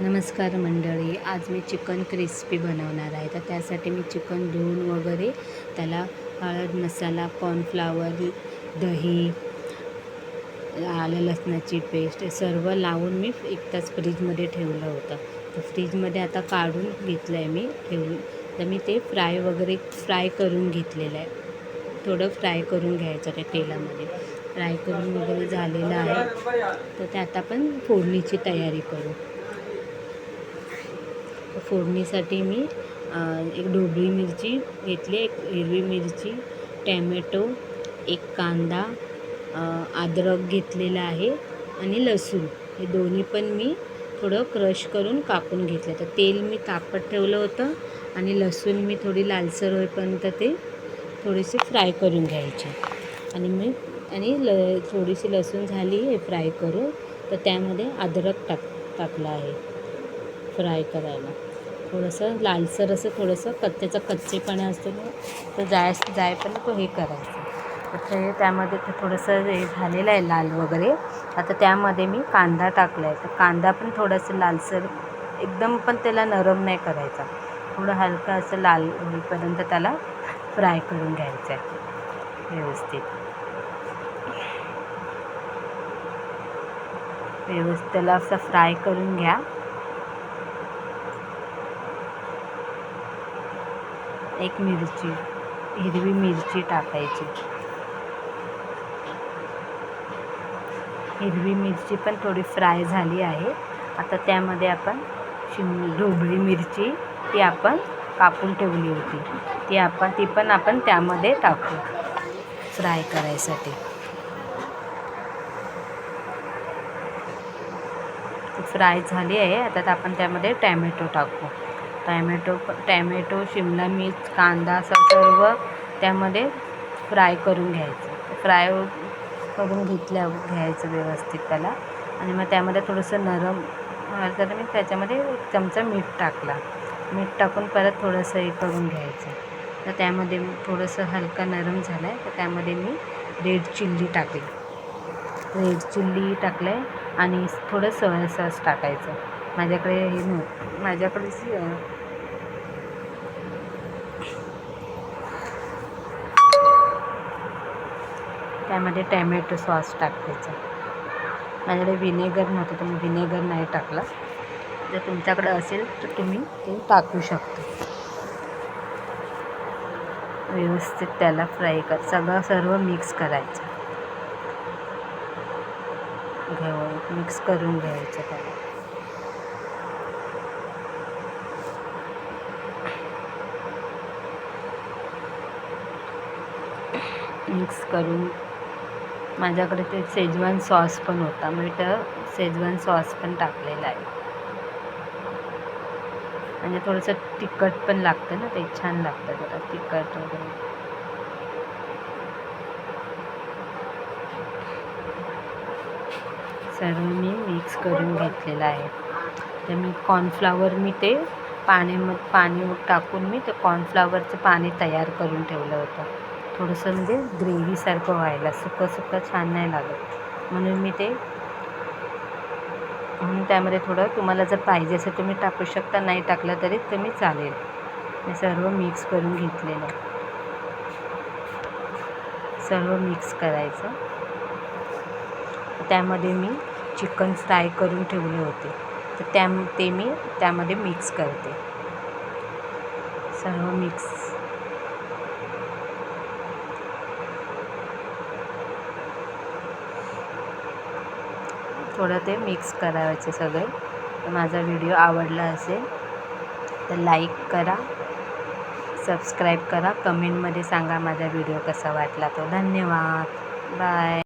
नमस्कार मंडळी आज मी चिकन क्रिस्पी बनवणार आहे. तर त्यासाठी मी चिकन धुवून वगैरे त्याला हळद मसाला कॉर्नफ्लावर दही आलं लसणाची पेस्ट सर्व लावून मी एक तास फ्रीजमध्ये ठेवलं होतं. तर फ्रीजमध्ये आता काढून घेतलं आहे मी ठेवून. तर मी ते फ्राय वगैरे फ्राय करून घेतलेलं आहे. थोडं फ्राय करून घ्यायचं त्या तेलामध्ये. फ्राय करून वगैरे झालेलं आहे. तर ते आता आपण फोडणीची तयारी करू. फोडणीसाठी मी एक ढोबळी मिरची घेतली एक हिरवी मिरची टॅमॅटो एक कांदा अद्रक घेतलेला आहे आणि लसूण. हे दोन्ही पण मी थोडं क्रश करून कापून घेतलं. तर तेल मी तापत ठेवलं होतं आणि लसूण मी थोडी लालसर होईपर्यंत ते थोडीशी फ्राय करून घ्यायची. आणि मी आणि ल थोडीशी लसूण झाली हे फ्राय करून तर त्यामध्ये अद्रक टाक टाकलं आहे. फ्राय करायला. थोडंसं लालसर असं थोडंसं कच्च्याचा कच्चेपणा असतो ना तर जाय जाय पण तो हे करायचं. तर हे त्यामध्ये थोडंसं हे झालेलं आहे लाल वगैरे. आता त्यामध्ये मी कांदा टाकला आहे तर कांदा पण थोडंसं लालसर एकदम पण त्याला नरम नाही करायचा. थोडं हलका असं लाल होईपर्यंत त्याला फ्राय करून घ्यायचं आहे. व्यवस्थित. व्यवस्थित त्याला असं फ्राय करून घ्या. एक मिरची हिरवी मिरची टाकायची. हिरवी मिरची पण थोडी फ्राय झाली आहे. आता त्यामध्ये आपण शिम ढोबळी मिरची ती आपण कापून ठेवली होती. ती आपण ती पण आपण त्यामध्ये टाकू फ्राय करायसाठी. ती फ्राय झाली आहे. आता आपण त्यामध्ये टॅमॅटो टाकू. टॅमॅटो टॅमॅटो शिमला मिर्च कांदा असं सर्व त्यामध्ये फ्राय करून घ्यायचं. फ्राय करून घेतल्या घ्यायचं व्यवस्थित त्याला. आणि मग त्यामध्ये थोडंसं नरम तर मी त्याच्यामध्ये एक चमचा मीठ टाकला. मीठ टाकून परत थोडंसं हे करून घ्यायचं. तर त्यामध्ये थोडंसं हलका नरम झालं आहे तर त्यामध्ये मी रेड चिल्ली टाकली. रेड चिल्ली टाकलं आहे आणि थोडं सोया सॉस टाकायचं. माझ्याकडे हे नव्हतं माझ्याकडे त्यामध्ये टॅमॅटो सॉस टाकायचा. माझ्याकडे विनेगर नव्हतं तर मी व्हिनेगर नाही टाकला. जर तुमच्याकडे असेल तर तुम्ही ते टाकू शकता. व्यवस्थित त्याला फ्राय कर सगळं सर्व मिक्स करायचं. घेऊ मिक्स करून घ्यायचं त्याला. मिक्स करून माझ्याकडे ते शेजवान सॉस पण होता. मी तर शेजवान सॉस पण टाकलेला आहे. म्हणजे थोडंसं तिखट पण लागतं ना ते छान लागतं जरा तिखट वगैरे. सर्व मी मिक्स करून घेतलेलं आहे. तर मी कॉर्नफ्लावर मी ते पाण्यामध्ये पाणी टाकून मी ते कॉर्नफ्लावरचं पाणी तयार करून ठेवलं होतं. थोडंसं म्हणजे ग्रेव्हीसारखं व्हायला सुकं सुकं छान नाही लागत. म्हणून मी ते म्हणून त्यामध्ये थोडं तुम्हाला जर पाहिजे असेल तुम्ही टाकू शकता नाही टाकलं तरी तुम्ही चालेल. मी सर्व मिक्स करून घेतलेलं. आहे सर्व मिक्स करायचं. त्यामध्ये मी चिकन फ्राय करून ठेवले होते. तर त्या ते मी त्यामध्ये मिक्स करते. सर्व मिक्स थोडं ते मिक्स करायचे सगळे. तर माझा व्हिडिओ आवडला असेल तर लाईक करा सबस्क्राईब करा. कमेंटमध्ये सांगा माझा व्हिडिओ कसा वाटला तो. धन्यवाद. बाय